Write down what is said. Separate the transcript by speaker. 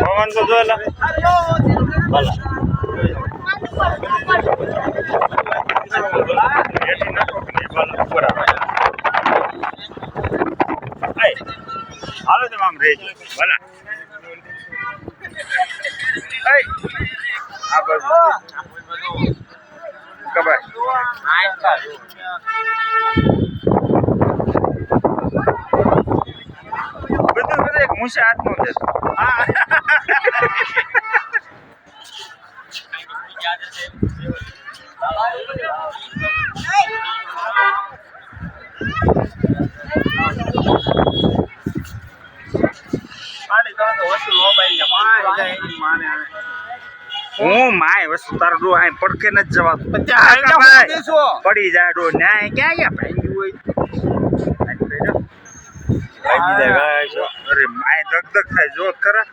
Speaker 1: પવન તો જોયેલા ભલા હાલો તમે આમ રહેજો ભલા આ બાજુ કબાય એક મૂછા હાથમાં છે હું માય વસ્તુ તારો ડો આય પડકે ન જવાતું પડી જાય ડો ન્યાય ક્યાં ગયા ભાઈ હોય અરે માય ધક ધક થાય જો ખરા